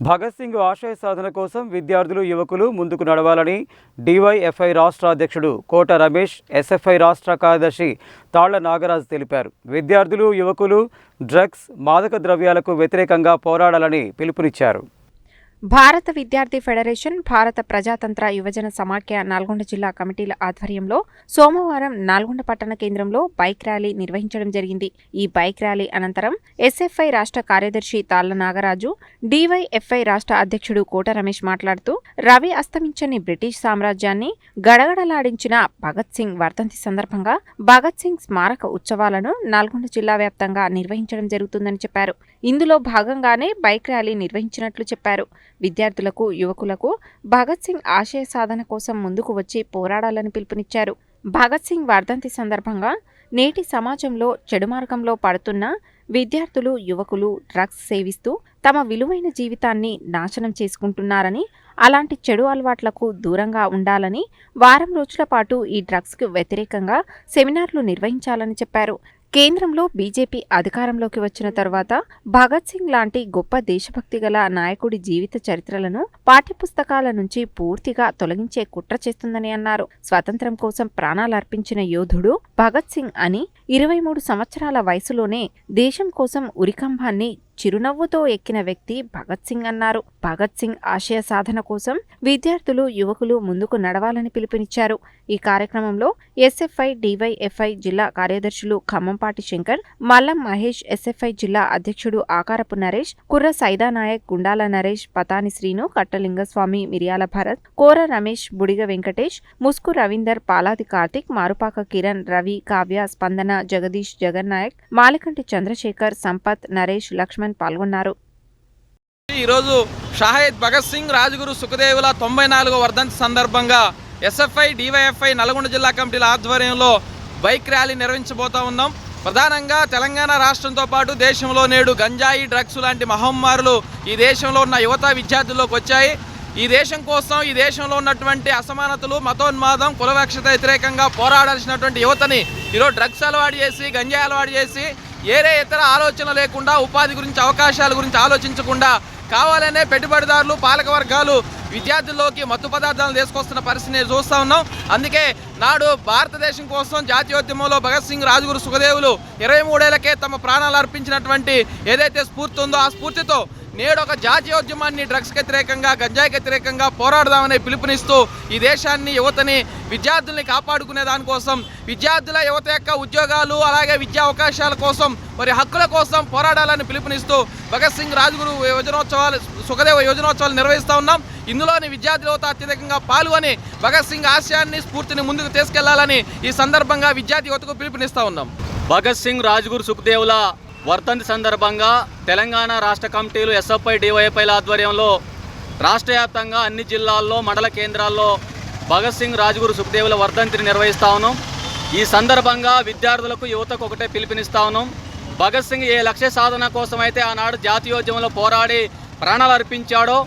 భగత్ సింగ్ ఆశయ సాధన కోసం విద్యార్థులు యువకులు ముందుకు నడవాలని డివైఎఫ్ఐ రాష్ట్ర అధ్యక్షుడు కోట రమేష్ ఎస్ఎఫ్ఐ రాష్ట్ర కార్యదర్శి తాళ్ళ నాగరాజు తెలిపారు. విద్యార్థులు యువకులు డ్రగ్స్ మాదక ద్రవ్యాలకు వ్యతిరేకంగా పోరాడాలని పిలుపునిచ్చారు. భారత విద్యార్థి ఫెడరేషన్ భారత ప్రజాతంత్ర యువజన సమాఖ్య నల్గొండ జిల్లా కమిటీల ఆధ్వర్యంలో సోమవారం నల్గొండ పట్టణ కేంద్రంలో బైక్ ర్యాలీ నిర్వహించడం జరిగింది. ఈ బైక్ ర్యాలీ అనంతరం ఎస్ఎఫ్ఐ రాష్ట్ర కార్యదర్శి తాళ్ళ నాగరాజు డివైఎఫ్ఐ రాష్ట్ర అధ్యక్షుడు కోట రమేష్ మాట్లాడుతూ రవి అస్తమించని బ్రిటిష్ సామ్రాజ్యాన్ని గడగడలాడించిన భగత్ సింగ్ వర్ధంతి సందర్భంగా భగత్ సింగ్ స్మారక ఉత్సవాలను నల్గొండ జిల్లా వ్యాప్తంగా నిర్వహించడం జరుగుతుందని చెప్పారు. ఇందులో భాగంగానే బైక్ ర్యాలీ నిర్వహించినట్లు చెప్పారు. విద్యార్థులకు యువకులకు భగత్ సింగ్ ఆశయ సాధన కోసం ముందుకు వచ్చి పోరాడాలని పిలుపునిచ్చారు. భగత్ సింగ్ వర్ధంతి సందర్భంగా నేటి సమాజంలో చెడు మార్గంలో పడుతున్న విద్యార్థులు యువకులు డ్రగ్స్ సేవిస్తూ తమ విలువైన జీవితాన్ని నాశనం చేసుకుంటున్నారని అలాంటి చెడు అలవాట్లకు దూరంగా ఉండాలని వారం రోజుల పాటు ఈ డ్రగ్స్కు వ్యతిరేకంగా సెమినార్లు నిర్వహించాలని చెప్పారు. కేంద్రంలో బీజేపీ అధికారంలోకి వచ్చిన తర్వాత భగత్ సింగ్ లాంటి గొప్ప దేశభక్తి గల నాయకుడి జీవిత చరిత్రలను పాఠ్యపుస్తకాల నుంచి పూర్తిగా తొలగించే కుట్ర చేస్తుందని అన్నారు. స్వాతంత్రం కోసం ప్రాణాలర్పించిన యోధుడు భగత్ సింగ్ అని ఇరవై మూడు సంవత్సరాల వయసులోనే దేశం కోసం ఉరికంబాన్ని చిరునవ్వుతో ఎక్కిన వ్యక్తి భగత్ సింగ్ అన్నారు. భగత్ సింగ్ ఆశయ సాధన కోసం విద్యార్థులు యువకులు ముందుకు నడవాలని పిలుపునిచ్చారు. ఈ కార్యక్రమంలో ఎస్ఎఫ్ఐ డివైఎఫ్ఐ జిల్లా కార్యదర్శులు ఖమ్మంపాటి శంకర్ మల్లం మహేష్ ఎస్ఎఫ్ఐ జిల్లా అధ్యక్షుడు ఆకారపు నరేష్ కుర్ర సైదానాయక్ గుండాల నరేష్ పతాని శ్రీను కట్టలింగస్వామి మిరియాల భరత్ కోర రమేష్ బుడిగ వెంకటేష్ ముస్కు రవీందర్ పాలాది కార్తిక్ మారుపాక కిరణ్ రవి కావ్య స్పందన జగదీష్ జగన్నాయక్ మాలికంటి చంద్రశేఖర్ సంపత్ నరేష్ లక్ష్మణ్ పాల్గొన్నారు. ఈరోజు షాహిద్ భగత్ సింగ్ రాజగురు సుఖదేవుల తొంభై నాలుగో వర్ధంతి సందర్భంగా ఎస్ఎఫ్ఐ డివైఎఫ్ఐ నల్గొండ జిల్లా కమిటీల ఆధ్వర్యంలో బైక్ ర్యాలీ నిర్వహించబోతా ఉన్నాం. ప్రధానంగా తెలంగాణ రాష్ట్రంతో పాటు దేశంలో నేడు గంజాయి డ్రగ్స్ లాంటి మహమ్మారులు ఈ దేశంలో ఉన్న యువత విద్యార్థుల్లోకి వచ్చాయి. ఈ దేశం కోసం ఈ దేశంలో ఉన్నటువంటి అసమానతలు మతోన్మాదం కులవక్షత వ్యతిరేకంగా పోరాడాల్సినటువంటి యువతని ఈరోజు డ్రగ్స్ అలవాటు చేసి గంజాయి అలవాటు చేసి ఏరే ఇతర ఆలోచన లేకుండా ఉపాధి గురించి అవకాశాల గురించి ఆలోచించకుండా కావాలనే పెట్టుబడిదారులు పాలక వర్గాలు విద్యార్థుల్లోకి మత్తు పదార్థాలను తీసుకొస్తున్న పరిస్థితిని చూస్తూ ఉన్నాం. అందుకే నాడు భారతదేశం కోసం జాతీయోద్యమంలో భగత్ సింగ్ రాజగురు సుఖదేవులు ఇరవై మూడేళ్ళకే తమ ప్రాణాలు అర్పించినటువంటి ఏదైతే స్ఫూర్తి ఉందో ఆ స్ఫూర్తితో నేడు ఒక జాతీయోద్యమాన్ని డ్రగ్స్ వ్యతిరేకంగా గంజాయికి వ్యతిరేకంగా పోరాడదామనే పిలుపునిస్తూ ఈ దేశాన్ని యువతని విద్యార్థుల్ని కాపాడుకునే దానికోసం విద్యార్థుల యువత యొక్క ఉద్యోగాలు అలాగే విద్యా అవకాశాల కోసం మరి హక్కుల కోసం పోరాడాలని పిలుపునిస్తూ భగత్ సింగ్ రాజగురు యోజనోత్సవాలు సుఖదేవ యోజనోత్సవాలు నిర్వహిస్తూ ఉన్నాం. ఇందులోని విద్యార్థుల యువత అత్యధికంగా పాల్గొని భగత్ సింగ్ ఆశయాన్ని స్ఫూర్తిని ముందుకు తీసుకెళ్ళాలని ఈ సందర్భంగా విద్యార్థి యువతకు పిలుపునిస్తూ ఉన్నాం. భగత్ సింగ్ రాజ్గురు సుఖదేవుల వర్ధంతి సందర్భంగా తెలంగాణ రాష్ట్ర కమిటీలు ఎస్ఎఫ్ఐ డివైఎఫ్ఐల ఆధ్వర్యంలో రాష్ట్ర వ్యాప్తంగా అన్ని జిల్లాల్లో మండల కేంద్రాల్లో భగత్ సింగ్ రాజ్గురు సుఖదేవుల వర్ధంతిని నిర్వహిస్తా ఉన్నాం. ఈ సందర్భంగా విద్యార్థులకు యువతకు ఒకటే పిలుపునిస్తా ఉన్నాం. భగత్ సింగ్ ఏ లక్ష్య సాధన కోసం అయితే ఆనాడు జాతీయోద్యమంలో పోరాడి ప్రాణాలు అర్పించాడో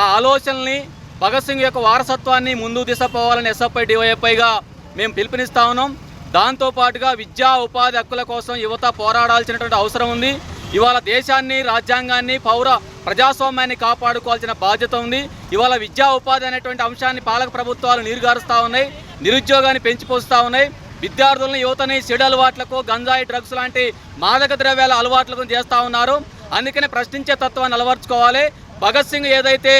ఆ ఆలోచనల్ని భగత్ సింగ్ యొక్క వారసత్వాన్ని ముందు తీసుకుపోవాలని ఎస్ఎఫ్ఐ డివైఎఫ్ఐగా మేము పిలుపునిస్తా ఉన్నాం. దాంతోపాటుగా విద్యా ఉపాధి హక్కుల కోసం యువత పోరాడాల్సినటువంటి అవసరం ఉంది. ఇవాళ దేశాన్ని రాజ్యాంగాన్ని పౌర ప్రజాస్వామ్యాన్ని కాపాడుకోవాల్సిన బాధ్యత ఉంది. ఇవాళ విద్యా ఉపాధి అనేటువంటి అంశాన్ని పాలక ప్రభుత్వాలు నీరుగారుస్తూ ఉన్నాయి నిరుద్యోగాన్ని పెంచిపోస్తూ ఉన్నాయి. విద్యార్థులను యువతని చెడు అలవాట్లకు గంజాయి డ్రగ్స్ లాంటి మాదక ద్రవ్యాల అలవాట్లకు చేస్తూ ఉన్నారు. అందుకనే ప్రశ్నించే తత్వాన్ని అలవర్చుకోవాలి. భగత్ సింగ్ ఏదైతే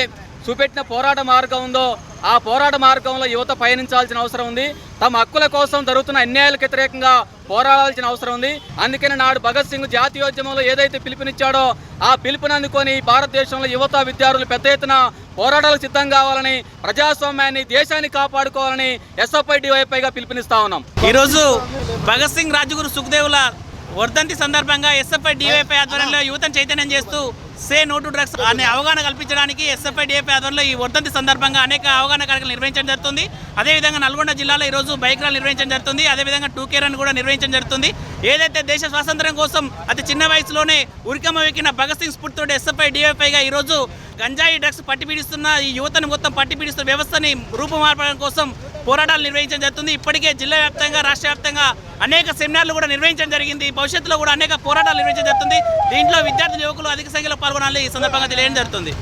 చూపెట్టిన పోరాట మార్గం ఉందో ఆ పోరాట మార్గంలో యువత పయనించాల్సిన అవసరం ఉంది. తమ హక్కుల కోసం జరుగుతున్న అన్యాయాలకు వ్యతిరేకంగా పోరాడాల్సిన అవసరం ఉంది. అందుకని నాడు భగత్ సింగ్ జాతీయోద్యమంలో ఏదైతే పిలుపునిచ్చాడో ఆ పిలుపుని అందుకొని భారతదేశంలో యువత విద్యార్థులు పెద్ద ఎత్తున పోరాటాలకు సిద్ధం కావాలని ప్రజాస్వామ్యాన్ని దేశాన్ని కాపాడుకోవాలని ఎస్ఎఫ్ఐ డివైపైగా పిలుపునిస్తా ఉన్నాం. ఈరోజు భగత్ సింగ్ రాజగురు సుఖదేవుల వర్ధంతి సందర్భంగా ఎస్ఎఫ్ఐ డివైపై ఆధ్వర్యంలో యువతను చైతన్యం చేస్తూ సే నో టు డ్రగ్స్ అనే అవగాహన కల్పించడానికి ఎస్ఎఫ్ఐ డిఎఫ్ఐ ఆధ్వర్యంలో ఈ వర్ధంతి సందర్భంగా అనేక అవగాహన కార్యక్రమాలు నిర్వహించడం జరుగుతుంది. అదేవిధంగా నల్గొండ జిల్లాలో ఈరోజు బైక్ ర్యాలీ నిర్వహించడం జరుగుతుంది. అదేవిధంగా టూ కే రన్ కూడా నిర్వహించడం జరుగుతుంది. ఏదైతే దేశ స్వాతంత్ర్యం కోసం అతి చిన్న వయసులోనే ఉరికమ్మ వెక్కిన భగత్ సింగ్ స్ఫూర్తితో ఎస్ఎఫ్ఐ డిఎఫ్ఐగా ఈరోజు గంజాయి డ్రగ్స్ పట్టి పీడిస్తున్న ఈ యువతను మొత్తం పట్టి పీడిస్తున్న వ్యవస్థని రూపుమార్పడం కోసం పోరాటాలు నిర్వహించడం జరుగుతుంది. ఇప్పటికే జిల్లా వ్యాప్తంగా రాష్ట్ర వ్యాప్తంగా అనేక సెమినార్లు కూడా నిర్వహించడం జరిగింది. భవిష్యత్తులో కూడా అనేక పోరాటాలు నిర్వహించడం జరుగుతుంది. దీంట్లో విద్యార్థులు యువకులు అధిక సంఖ్యలో పాల్గొనాలని ఈ సందర్భంగా తెలియడం జరుగుతుంది.